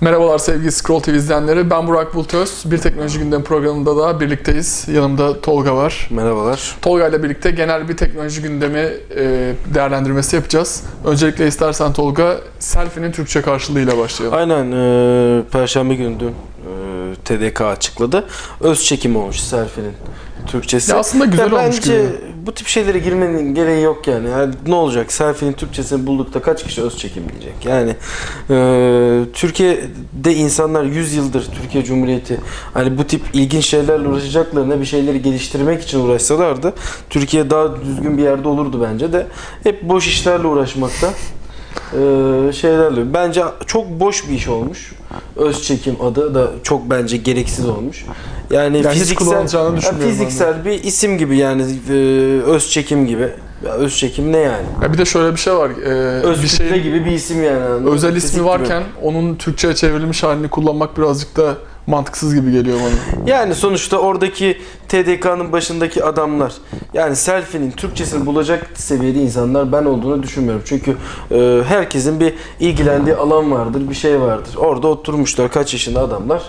Merhabalar sevgili Scroll TV izleyenleri. Ben Burak Bultöz. Bir Teknoloji Gündemi programında da birlikteyiz. Yanımda Tolga var. Merhabalar. Tolga ile birlikte genel bir teknoloji gündemi e, değerlendirmesi yapacağız. Öncelikle istersen Tolga, selfie'nin Türkçe karşılığıyla başlayalım. Aynen e, Perşembe günü dün e, TDK açıkladı. Öz çekim olmuş selfie'nin Türkçesi. Ya aslında güzel Ya olmuş bence gibi. bu tip şeylere girmenin gereği yok yani. yani. Ne olacak? Selfie'nin Türkçesini bulduk da kaç kişi öz çekim diyecek? Yani e, Türkiye'de insanlar 100 yıldır Türkiye Cumhuriyeti hani bu tip ilginç şeylerle uğraşacaklarına bir şeyleri geliştirmek için uğraşsalardı Türkiye daha düzgün bir yerde olurdu bence de. Hep boş işlerle uğraşmakta. E, şeylerle. Bence çok boş bir iş olmuş. Öz çekim adı da çok bence gereksiz olmuş. Yani, Yani hiç fiziksel kullanılacağını ya düşünmüyorum fiziksel bir isim gibi yani e, öz çekim gibi. Ya öz çekim ne yani? Ya bir de şöyle bir şey var. e, Öz bir kütle şeyin gibi bir isim yani. özel Fizik ismi gibi. varken onun Türkçe'ye çevrilmiş halini kullanmak birazcık da mantıksız gibi geliyor bana. Yani sonuçta oradaki TDK'nın başındaki adamlar yani selfie'nin Türkçesini bulacak seviyede insanlar ben olduğunu düşünmüyorum. Çünkü e, herkesin bir ilgilendiği alan vardır, bir şey vardır. Orada oturmuşlar kaç yaşında adamlar.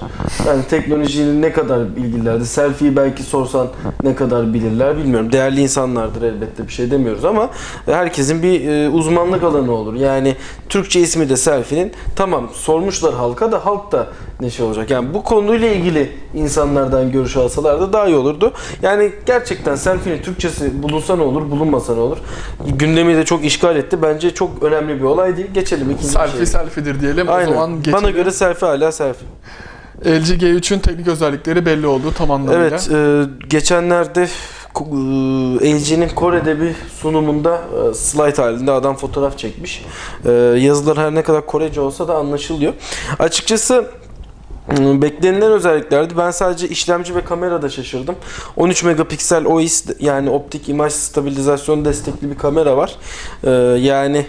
Yani teknolojinin ne kadar ilgililerdi. Selfie'yi belki sorsan ne kadar bilirler bilmiyorum. Değerli insanlardır elbette bir şey demiyoruz ama herkesin bir e, uzmanlık alanı olur. Yani Türkçe ismi de selfie'nin tamam sormuşlar halka da halk da ne şey olacak. Yani bu konuyla ilgili insanlardan görüş alsalardı daha iyi olurdu. Yani gerçekten selfie'nin Türkçesi bulunsa ne olur, bulunmasa ne olur. Gündemi de çok işgal etti. Bence çok önemli bir olay değil. Geçelim ikinci Selfie şeye. selfie'dir diyelim. Aynen. O zaman geçelim. Bana göre selfie hala selfie. LG G3'ün teknik özellikleri belli oldu tam anlamıyla. Evet, e, geçenlerde e, LG'nin Kore'de bir sunumunda e, slide halinde adam fotoğraf çekmiş. E, yazılar her ne kadar Korece olsa da anlaşılıyor. Açıkçası beklenilen özelliklerdi. Ben sadece işlemci ve kamerada şaşırdım. 13 megapiksel OIS yani optik imaj stabilizasyon destekli bir kamera var. E, yani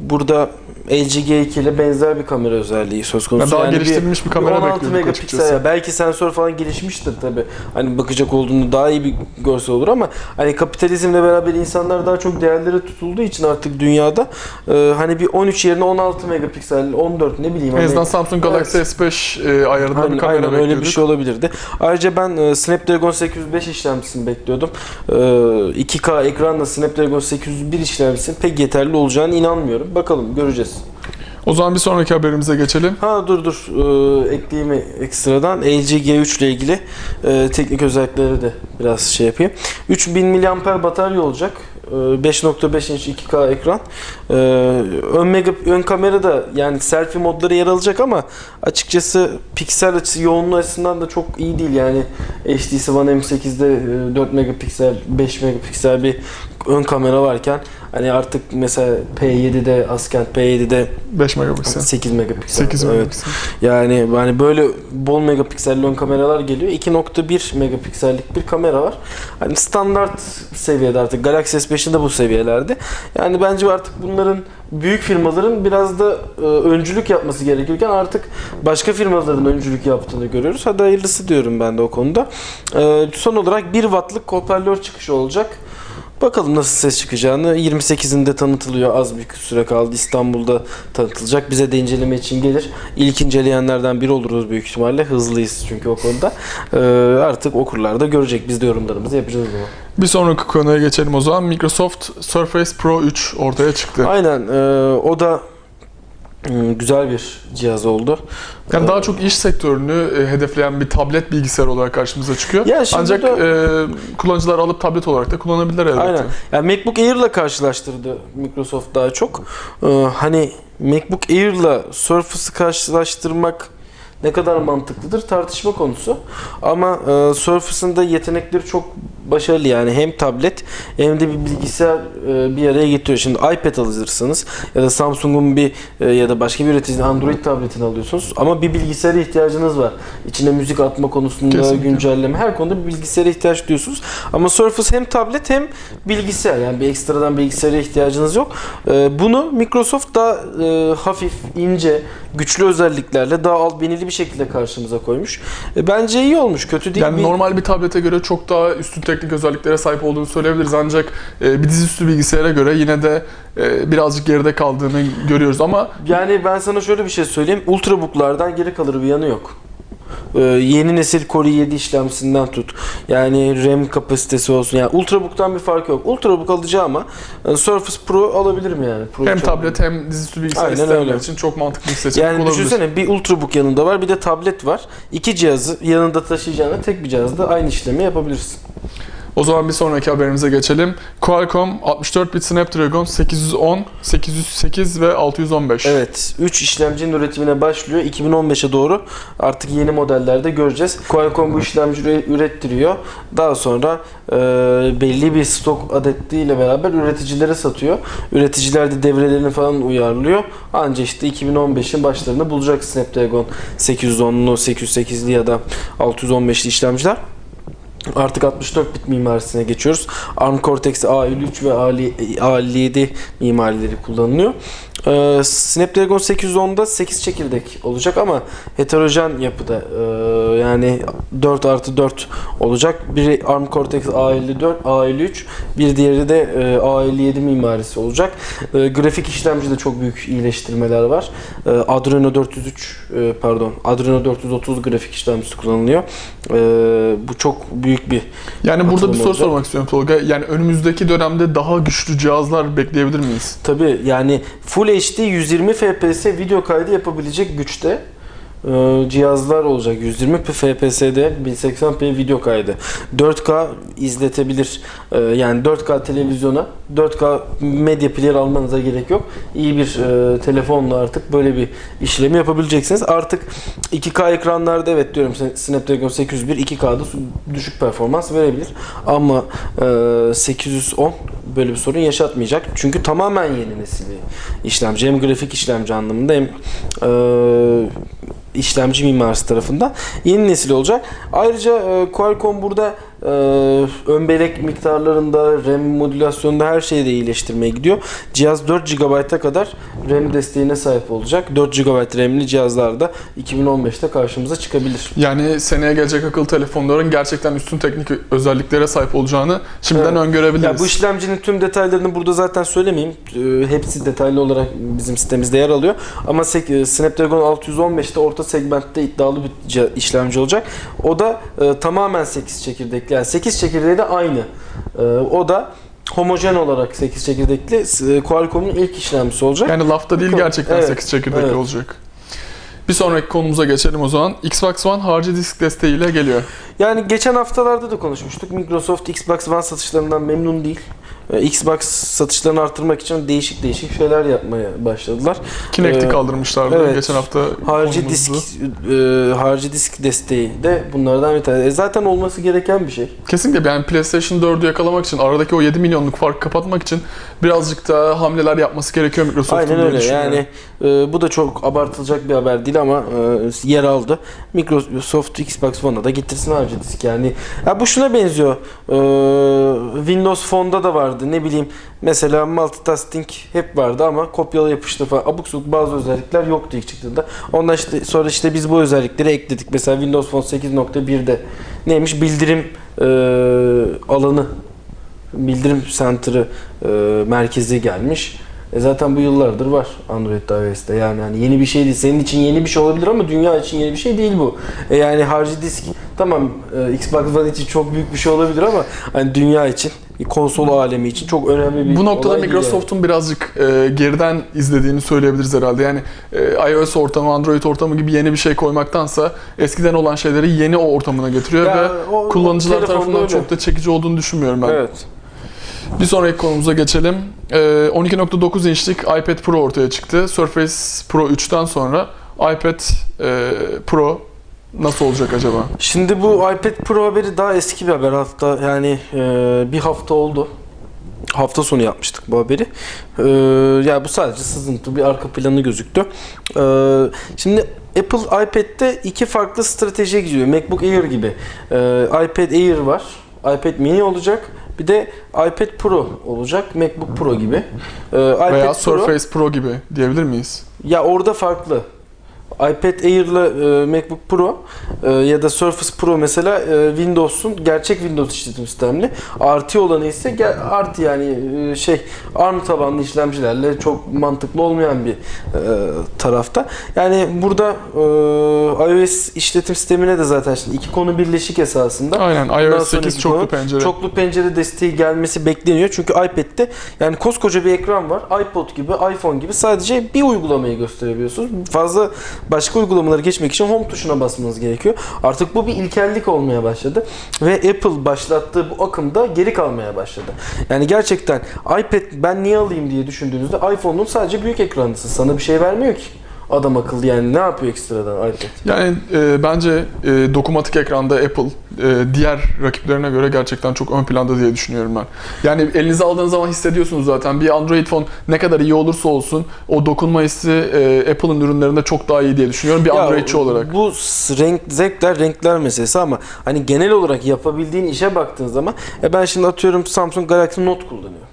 burada LG G2 ile benzer bir kamera özelliği söz konusu. Ben daha Yani geliştirilmiş bir kamera 16 bekliyorduk megapiksel ya. Belki sensör falan gelişmiştir tabi. Hani bakacak olduğunda daha iyi bir görsel olur ama hani kapitalizmle beraber insanlar daha çok değerlere tutulduğu için artık dünyada e, hani bir 13 yerine 16 megapiksel, 14 ne bileyim. En hani- azından Samsung Galaxy S5 e, ayarında Aynen, bir kamera aynen öyle bir şey olabilirdi. Ayrıca ben e, Snapdragon 805 işlemcisini bekliyordum. E, 2K ekranla Snapdragon 801 işlemcisinin pek yeterli olacağını inanmıyorum. Bakalım göreceğiz. O zaman bir sonraki haberimize geçelim. Ha dur dur ee, ekleyeyim ekstradan LG G3 ile ilgili e, teknik özellikleri de biraz şey yapayım. 3000 mAh batarya olacak. Ee, 5.5 inç 2K ekran. Ee, ön mega ön kamera da yani selfie modları yer alacak ama açıkçası piksel açısı yoğunluğu açısından da çok iyi değil yani HTC One M8'de e, 4 megapiksel 5 megapiksel bir ön kamera varken hani artık mesela P7'de Askent P7'de 5 megapiksel. 8 megapiksel. 8 evet. megapiksel. Yani hani böyle bol megapikselli ön kameralar geliyor. 2.1 megapiksellik bir kamera var. Hani standart seviyede artık Galaxy S5'in de bu seviyelerde. Yani bence artık bunların büyük firmaların biraz da e, öncülük yapması gerekirken artık başka firmaların öncülük yaptığını görüyoruz. Hadi hayırlısı diyorum ben de o konuda. E, son olarak 1 wattlık hoparlör çıkışı olacak. Bakalım nasıl ses çıkacağını. 28'inde tanıtılıyor. Az bir süre kaldı. İstanbul'da tanıtılacak. Bize de inceleme için gelir. İlk inceleyenlerden biri oluruz büyük ihtimalle. Hızlıyız çünkü o konuda. Ee, artık okurlar da görecek. Biz de yorumlarımızı yapacağız o zaman. Bir sonraki konuya geçelim o zaman. Microsoft Surface Pro 3 ortaya çıktı. Aynen. e, o da güzel bir cihaz oldu. Yani Ee, daha çok iş sektörünü e, hedefleyen bir tablet bilgisayar olarak karşımıza çıkıyor. Ya Ancak de- e, kullanıcılar alıp tablet olarak da kullanabilirler elbette. Aynen. Yani MacBook Air'la karşılaştırdı Microsoft daha çok. Ee, hani MacBook Air'la Surface'ı karşılaştırmak ne kadar mantıklıdır tartışma konusu. Ama e, Surface'ın da yetenekleri çok başarılı yani hem tablet hem de bir bilgisayar e, bir araya getiriyor. Şimdi iPad alırsınız ya da Samsung'un bir e, ya da başka bir üreticinin Android tabletini alıyorsunuz ama bir bilgisayara ihtiyacınız var. İçine müzik atma konusunda Kesinlikle. güncelleme her konuda bir bilgisayara ihtiyaç duyuyorsunuz. Ama Surface hem tablet hem bilgisayar yani bir ekstradan bilgisayara ihtiyacınız yok. Ee, bunu Microsoft daha e, hafif, ince, güçlü özelliklerle daha albenili bir şekilde karşımıza koymuş. E, bence iyi olmuş, kötü değil. Yani bir... normal bir tablete göre çok daha üstün teknoloji teknik özelliklere sahip olduğunu söyleyebiliriz. Ancak e, bir dizüstü bilgisayara göre yine de e, birazcık geride kaldığını görüyoruz ama Yani ben sana şöyle bir şey söyleyeyim. Ultrabook'lardan geri kalır bir yanı yok. Ee, yeni nesil Core i7 işlemcisinden tut. Yani RAM kapasitesi olsun. Yani Ultrabook'tan bir farkı yok. Ultrabook alacağım ama e, Surface Pro alabilirim yani. Pro hem tablet hem dizüstü bilgisayar Aynen isteyenler için çok mantıklı bir seçenek Yani olabilir. düşünsene bir Ultrabook yanında var bir de tablet var. İki cihazı yanında taşıyacağına tek bir cihazda aynı işlemi yapabilirsin. O zaman bir sonraki haberimize geçelim. Qualcomm 64-bit Snapdragon 810, 808 ve 615. Evet 3 işlemcinin üretimine başlıyor. 2015'e doğru artık yeni modellerde göreceğiz. Qualcomm bu işlemci üre- ürettiriyor. Daha sonra e, belli bir stok adetiyle beraber üreticilere satıyor. Üreticiler de devrelerini falan uyarlıyor. Anca işte 2015'in başlarında bulacak Snapdragon 810'lu, 808'li ya da 615'li işlemciler. Artık 64 bit mimarisine geçiyoruz. ARM Cortex A53 ve A57 mimarileri kullanılıyor. Ee, Snapdragon 810'da 8 çekirdek olacak ama heterojen yapıda ee, yani 4 artı 4 olacak. Biri ARM Cortex A54, A53 bir diğeri de ee, A57 mimarisi olacak. Ee, grafik işlemcide çok büyük iyileştirmeler var. Ee, Adreno 403 ee, pardon Adreno 430 grafik işlemcisi kullanılıyor. Ee, bu çok büyük bir Yani burada bir soru olacak. sormak istiyorum Tolga. Yani önümüzdeki dönemde daha güçlü cihazlar bekleyebilir miyiz? Tabi yani Full HD 120 FPS video kaydı yapabilecek güçte e, cihazlar olacak. 120 FPS'de 1080p video kaydı. 4K izletebilir. E, yani 4K televizyona 4K medya player almanıza gerek yok. İyi bir e, telefonla artık böyle bir işlemi yapabileceksiniz. Artık 2K ekranlarda evet diyorum Snapdragon 801 2K'da su- düşük performans verebilir. Ama e, 810 böyle bir sorun yaşatmayacak. Çünkü tamamen yeni nesil bir işlemci. Hem grafik işlemci anlamında hem e, işlemci mimarisi tarafından yeni nesil olacak. Ayrıca e, Qualcomm burada e, ön bellek miktarlarında, RAM modülasyonunda her şeyi de iyileştirmeye gidiyor. Cihaz 4 GB'a kadar RAM desteğine sahip olacak. 4 GB RAM'li cihazlar da 2015'te karşımıza çıkabilir. Yani seneye gelecek akıllı telefonların gerçekten üstün teknik özelliklere sahip olacağını şimdiden Evet. öngörebiliriz. Ya bu işlemcinin tüm detaylarını burada zaten söylemeyeyim. Ee, hepsi detaylı olarak bizim sitemizde yer alıyor. Ama e, Snapdragon 615'te orta segmentte iddialı bir işlemci olacak. O da e, tamamen 8 çekirdekli. Yani 8 çekirdeği de aynı. E, o da homojen olarak 8 çekirdekli e, Qualcomm'un ilk işlemcisi olacak. Yani lafta değil gerçekten Evet, 8 çekirdekli evet. olacak. Bir sonraki konumuza geçelim o zaman. Xbox One harcı disk desteğiyle geliyor. Yani geçen haftalarda da konuşmuştuk. Microsoft Xbox One satışlarından memnun değil. Ee, Xbox satışlarını artırmak için değişik değişik şeyler yapmaya başladılar. Kinect'i Ee, kaldırmışlardı evet. geçen hafta. Konumuzdu. disk e, harcı disk desteği de bunlardan bir tanesi. E, zaten olması gereken bir şey. Kesinlikle yani PlayStation 4'ü yakalamak için aradaki o 7 milyonluk farkı kapatmak için birazcık daha hamleler yapması gerekiyor Microsoft'un Aynen öyle. Yani e, bu da çok abartılacak bir haber değil ama e, yer aldı. Microsoft Xbox One'a da getirsin harcı disk yani. Ya bu şuna benziyor. E, Windows Phone'da da vardı. Ne bileyim mesela multitasking hep vardı ama kopyala yapıştır falan. Abuk sabuk bazı özellikler yoktu ilk çıktığında. Ondan işte sonra işte biz bu özellikleri ekledik. Mesela Windows Phone 8.1'de neymiş bildirim e, alanı bildirim center'ı e, merkezi gelmiş. E zaten bu yıllardır var Android iOS'te. Yani hani yeni bir şey değil. Senin için yeni bir şey olabilir ama dünya için yeni bir şey değil bu. E yani harcı disk tamam e, Xbox One için çok büyük bir şey olabilir ama hani dünya için, konsol alemi için çok önemli bir Bu noktada Microsoft'un birazcık e, geriden izlediğini söyleyebiliriz herhalde. Yani e, iOS ortamı, Android ortamı gibi yeni bir şey koymaktansa eskiden olan şeyleri yeni o ortamına getiriyor Ya, ve o- o kullanıcılar telefonda tarafından öyle. çok da çekici olduğunu düşünmüyorum ben. yani. Evet. Bir sonraki konumuza geçelim. Ee, 12.9 inçlik iPad Pro ortaya çıktı. Surface Pro 3'ten sonra iPad e, Pro nasıl olacak acaba? Şimdi bu iPad Pro haberi daha eski bir haber. Hafta yani e, bir hafta oldu. Hafta sonu yapmıştık bu haberi. E, ya bu sadece sızıntı bir arka planı gözüktü. E, şimdi Apple iPad'de iki farklı strateji gidiyor. MacBook Air gibi. E, iPad Air var. iPad mini olacak. Bir de iPad Pro olacak. MacBook Pro gibi. E, iPad Veya Pro- Surface Pro gibi diyebilir miyiz? ya orada farklı. iPad Air'la e, MacBook Pro e, ya da Surface Pro mesela e, Windows'un gerçek Windows işletim sistemli. RT olanı ise gel- RT yani e, şey ARM tabanlı işlemcilerle çok mantıklı olmayan bir e, tarafta. Yani burada e, iOS işletim sistemine de zaten şimdi iki konu birleşik esasında. Aynen Bundan iOS sonraki 8 çoklu konu, pencere. Çoklu pencere desteği gelmesi bekleniyor. Çünkü iPad'de yani koskoca bir ekran var. iPod gibi, iPhone gibi sadece bir uygulamayı gösterebiliyorsunuz. Fazla başka uygulamaları geçmek için home tuşuna basmanız gerekiyor. Artık bu bir ilkellik olmaya başladı. Ve Apple başlattığı bu akımda geri kalmaya başladı. Yani gerçekten iPad ben niye alayım diye düşündüğünüzde iPhone'un sadece büyük ekranlısı. Sana bir şey vermiyor ki. Adam akıllı yani ne yapıyor ekstradan iPad? Yani e, bence e, dokunmatik ekranda Apple e, diğer rakiplerine göre gerçekten çok ön planda diye düşünüyorum ben. Yani elinize aldığınız zaman hissediyorsunuz zaten bir Android phone ne kadar iyi olursa olsun o dokunma hissi e, Apple'ın ürünlerinde çok daha iyi diye düşünüyorum bir Ya, Androidçi olarak. Bu renk zevkler renkler meselesi ama hani genel olarak yapabildiğin işe baktığın zaman e ben şimdi atıyorum Samsung Galaxy Note kullanıyorum.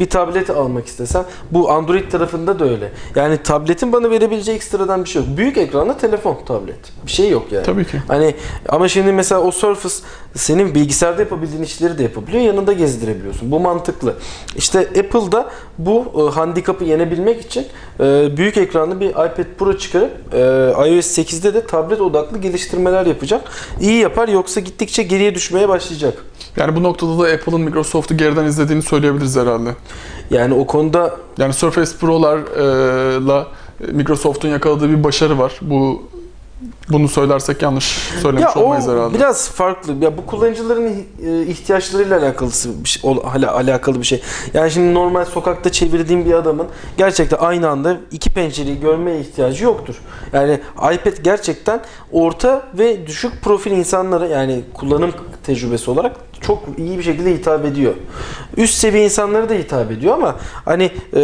Bir tablet almak istesem bu Android tarafında da öyle. Yani tabletin bana verebileceği ekstradan bir şey yok. Büyük ekranlı telefon tablet. Bir şey yok yani. Tabii ki. Hani ama şimdi mesela o Surface senin bilgisayarda yapabildiğin işleri de yapabiliyor. Yanında gezdirebiliyorsun. Bu mantıklı. İşte Apple'da bu e, handikapı yenebilmek için e, büyük ekranlı bir iPad Pro çıkarıp e, iOS 8'de de tablet odaklı geliştirmeler yapacak. İyi yapar yoksa gittikçe geriye düşmeye başlayacak. Yani bu noktada da Apple'ın Microsoft'u geriden izlediğini söyleyebiliriz herhalde. Yani o konuda Yani Surface Pro'larla Microsoft'un yakaladığı bir başarı var. Bu bunu söylersek yanlış söylemiş ya olmayız herhalde. biraz farklı. Ya bu kullanıcıların e, ihtiyaçlarıyla alakalı bir şey, hala- alakalı bir şey. Yani şimdi normal sokakta çevirdiğim bir adamın gerçekten aynı anda iki pencereyi görmeye ihtiyacı yoktur. Yani iPad gerçekten orta ve düşük profil insanlara yani kullanım tecrübesi olarak çok iyi bir şekilde hitap ediyor. Üst seviye insanlara da hitap ediyor ama hani e,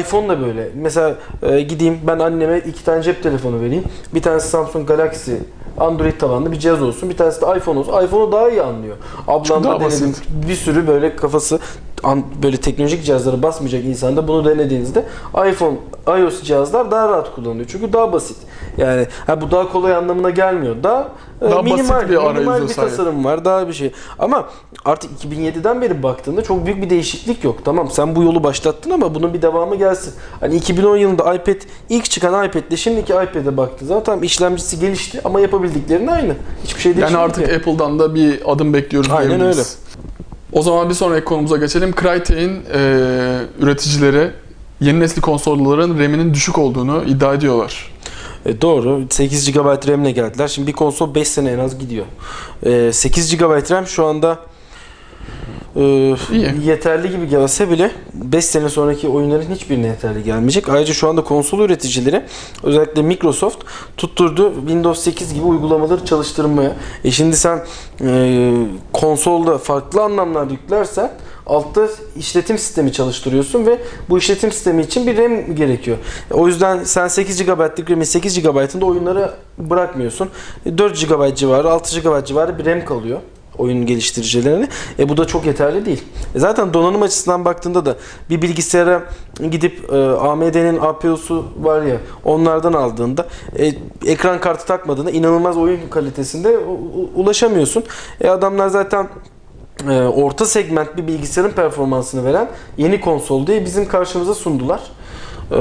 iPhone da böyle. Mesela e, gideyim ben anneme iki tane cep telefonu vereyim. Bir tanesi Samsung Galaxy Android tabanlı bir cihaz olsun. Bir tanesi de iPhone olsun. iPhone'u daha iyi anlıyor. Ablamda daha denedim. Bir sürü böyle kafası an- böyle teknolojik cihazlara basmayacak insanda bunu denediğinizde iPhone, iOS cihazlar daha rahat kullanılıyor. Çünkü daha basit. Yani ha, bu daha kolay anlamına gelmiyor. Daha, Daha basit minimal, bir minimal bir sahip. tasarım var. Daha bir şey. Ama artık 2007'den beri baktığında çok büyük bir değişiklik yok. Tamam sen bu yolu başlattın ama bunun bir devamı gelsin. Hani 2010 yılında iPad ilk çıkan iPad'le şimdiki iPad'e baktığın zaman tamam işlemcisi gelişti ama yapabildiklerin aynı. Hiçbir şey değişmedi Yani artık ki. Apple'dan da bir adım bekliyoruz Aynen diyebiliriz. O zaman bir sonraki konumuza geçelim. Crytek'in e, üreticileri yeni nesil konsolların RAM'inin düşük olduğunu iddia ediyorlar. E, doğru. 8 GB RAM ile geldiler. Şimdi bir konsol 5 sene en az gidiyor. E, 8 GB RAM şu anda e, İyi. yeterli gibi gelse bile 5 sene sonraki oyunların hiçbirine yeterli gelmeyecek. Ayrıca şu anda konsol üreticileri özellikle Microsoft tutturdu Windows 8 gibi uygulamaları çalıştırmaya. E şimdi sen e, konsolda farklı anlamlar yüklersen altta işletim sistemi çalıştırıyorsun ve bu işletim sistemi için bir RAM gerekiyor. O yüzden sen 8 GB'lık RAM'in 8 GB'ında oyunları bırakmıyorsun. 4 GB civarı, 6 GB civarı bir RAM kalıyor oyun geliştiricilerine. E bu da çok yeterli değil. E zaten donanım açısından baktığında da bir bilgisayara gidip e, AMD'nin APU'su var ya onlardan aldığında e, ekran kartı takmadığında inanılmaz oyun kalitesinde ulaşamıyorsun. E adamlar zaten e, orta segment bir bilgisayarın performansını veren yeni konsol diye bizim karşımıza sundular. E,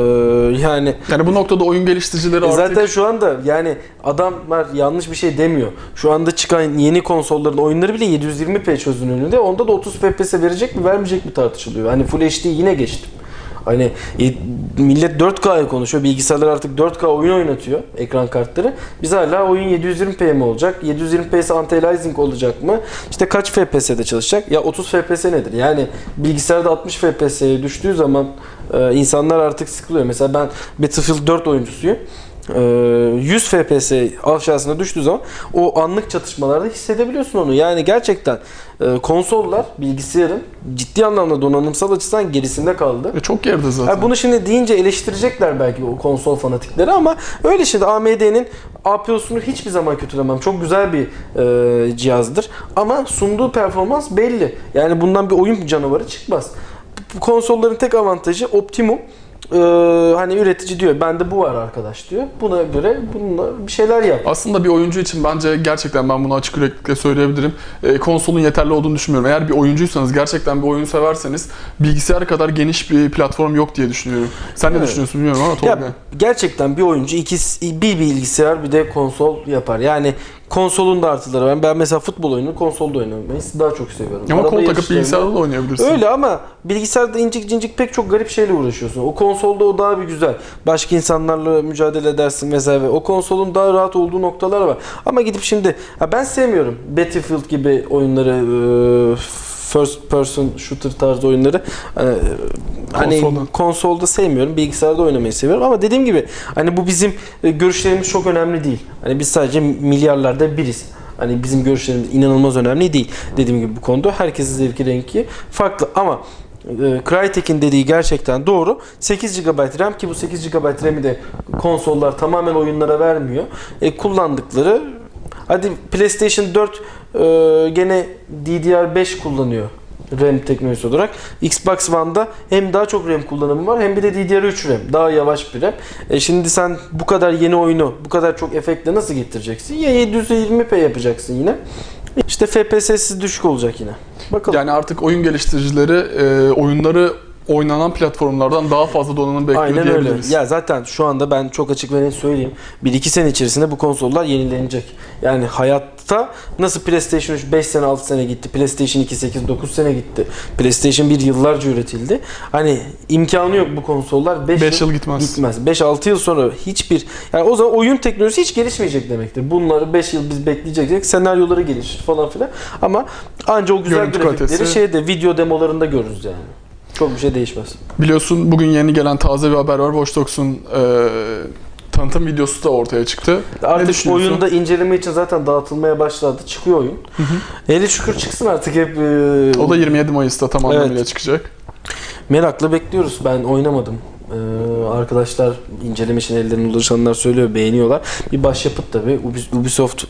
yani Yani bu noktada oyun geliştiricileri e artık Zaten şu anda yani adamlar yanlış bir şey demiyor. Şu anda çıkan yeni konsolların oyunları bile 720p çözünürlüğünde. Onda da 30 fps verecek mi vermeyecek mi tartışılıyor. Hani Full HD yine geçtim. Hani e, millet 4K'ya konuşuyor. Bilgisayarlar artık 4K oyun oynatıyor ekran kartları. Biz hala oyun 720p mi olacak? 720p ise anti-aliasing olacak mı? İşte kaç FPS'de çalışacak? Ya 30 FPS nedir? Yani bilgisayarda 60 FPS'ye düştüğü zaman e, insanlar artık sıkılıyor. Mesela ben Battlefield 4 oyuncusuyum. E, 100 FPS aşağısına düştüğü zaman o anlık çatışmalarda hissedebiliyorsun onu. Yani gerçekten e, konsollar bilgisayarın ciddi anlamda donanımsal açıdan gerisinde kaldı. E, çok geride zaten. Ha, bunu şimdi deyince eleştirecekler belki o konsol fanatikleri ama öyle şimdi AMD'nin APU'sunu hiçbir zaman kötülemem. Çok güzel bir e, cihazdır. Ama sunduğu performans belli. Yani bundan bir oyun canavarı çıkmaz. Bu konsolların tek avantajı optimum e, hani üretici diyor bende bu var arkadaş diyor. Buna göre bununla bir şeyler yap. Aslında bir oyuncu için bence gerçekten ben bunu açık yürekli söyleyebilirim. E, konsolun yeterli olduğunu düşünmüyorum. Eğer bir oyuncuysanız, gerçekten bir oyun severseniz bilgisayar kadar geniş bir platform yok diye düşünüyorum. Sen ne Evet. düşünüyorsun bilmiyorum ama Tolga. gerçekten bir oyuncu ikisi, bir bilgisayar bir de konsol yapar. Yani konsolun da artıları var. Ben mesela futbol oyunu konsolda oynamayı daha çok seviyorum. Ama kol takıp bilgisayarda da oynayabilirsin. Öyle ama bilgisayarda incik cincik pek çok garip şeyle uğraşıyorsun. O konsolda o daha bir güzel. Başka insanlarla mücadele edersin vesaire. O konsolun daha rahat olduğu noktalar var. Ama gidip şimdi ben sevmiyorum Battlefield gibi oyunları first person shooter tarzı oyunları e, hani Konsolda. konsolda sevmiyorum bilgisayarda oynamayı seviyorum ama dediğim gibi hani bu bizim e, görüşlerimiz çok önemli değil hani biz sadece milyarlarda biriz Hani bizim görüşlerimiz inanılmaz önemli değil. Dediğim gibi bu konuda herkesin zevki renki farklı ama e, Crytek'in dediği gerçekten doğru. 8 GB RAM ki bu 8 GB RAM'i de konsollar tamamen oyunlara vermiyor. E, kullandıkları hadi PlayStation 4 e, gene DDR5 kullanıyor. RAM teknolojisi olarak. Xbox One'da hem daha çok RAM kullanımı var hem bir de DDR3 RAM. Daha yavaş bir RAM. E şimdi sen bu kadar yeni oyunu bu kadar çok efektle nasıl getireceksin? Ya 720p yapacaksın yine. İşte FPS'si düşük olacak yine. Bakalım. Yani artık oyun geliştiricileri e, oyunları oynanan platformlardan daha fazla donanım bekliyor Aynen öyle. diyebiliriz. Ya zaten şu anda ben çok açık ve net söyleyeyim. 1-2 sene içerisinde bu konsollar yenilenecek. Yani hayatta nasıl PlayStation 3 5 sene 6 sene gitti. PlayStation 2 8 9 sene gitti. PlayStation 1 yıllarca üretildi. Hani imkanı yok bu konsollar 5 5 yıl, yıl gitmez. gitmez. 5-6 yıl sonra hiçbir yani o zaman oyun teknolojisi hiç gelişmeyecek demektir. Bunları 5 yıl biz bekleyeceksek senaryoları gelişir falan filan. Ama anca o güzel Görüntü grafikleri kalitesi- şeyde video demolarında görürüz yani. Çok bir şey değişmez. Biliyorsun bugün yeni gelen taze bir haber var. Watch Dogs'un e, tanıtım videosu da ortaya çıktı. ne Artık düşünüyorsun? oyunda inceleme için zaten dağıtılmaya başladı. Çıkıyor oyun. Hele şükür çıksın artık hep. e, O da 27 Mayıs'ta tam Evet. anlamıyla çıkacak. merakla bekliyoruz. Ben oynamadım. Ee, arkadaşlar inceleme için ellerine ulaşanlar söylüyor, beğeniyorlar. Bir başyapıt. Ubis- Ubisoft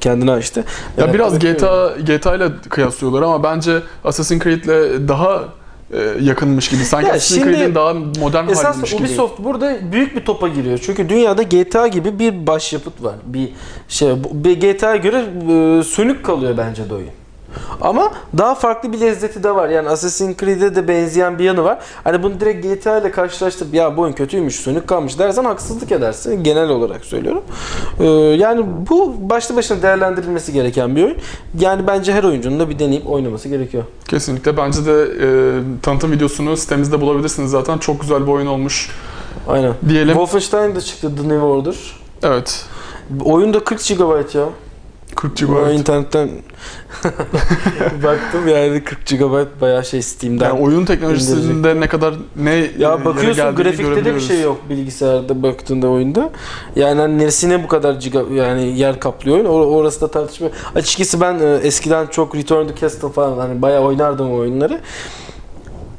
kendini açtı. Ya Merakla biraz. GTA GTA ile kıyaslıyorlar ama bence Assassin's Creed'le daha e, yakınmış gibi. Sanki Assassin's şimdi Creed'in daha modern Esas haliymiş gibi. Ubisoft burada büyük bir topa giriyor. Çünkü dünyada GTA gibi bir başyapıt var. Bir şey bir GTA'ya göre e, sönük kalıyor bence de oyun. Ama daha farklı bir lezzeti de var. Yani Assassin's Creed'e de benzeyen bir yanı var. Hani bunu direkt GTA ile karşılaştırıp ya bu oyun kötüymüş, sönük kalmış dersen haksızlık edersin. Genel olarak söylüyorum. Ee, yani bu başlı başına değerlendirilmesi gereken bir oyun. Yani bence her oyuncunun da bir deneyip oynaması gerekiyor. Kesinlikle. Bence de e, tanıtım videosunu sitemizde bulabilirsiniz zaten. Çok güzel bir oyun olmuş Aynen. diyelim. Wolfenstein de çıktı The New Order. Evet. Oyun da 40 GB ya. 40 Ben GB. internetten baktım yani 40 GB bayağı şey Steam'den. Yani oyun teknolojisinde ne kadar ne ya yere bakıyorsun grafikte de bir şey yok bilgisayarda baktığında oyunda. Yani hani neresine bu kadar giga, yani yer kaplıyor oyun or- orası da tartışma. Açıkçası ben e, eskiden çok Return to Castle falan hani bayağı oynardım o oyunları.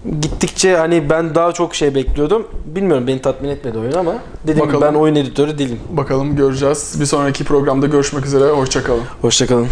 Gittikçe hani ben daha çok şey bekliyordum. Bilmiyorum beni tatmin etmedi oyun ama dediğim gibi Bakalım. ben oyun editörü değilim. Bakalım göreceğiz. Bir sonraki programda görüşmek üzere. Hoşçakalın. Hoşçakalın.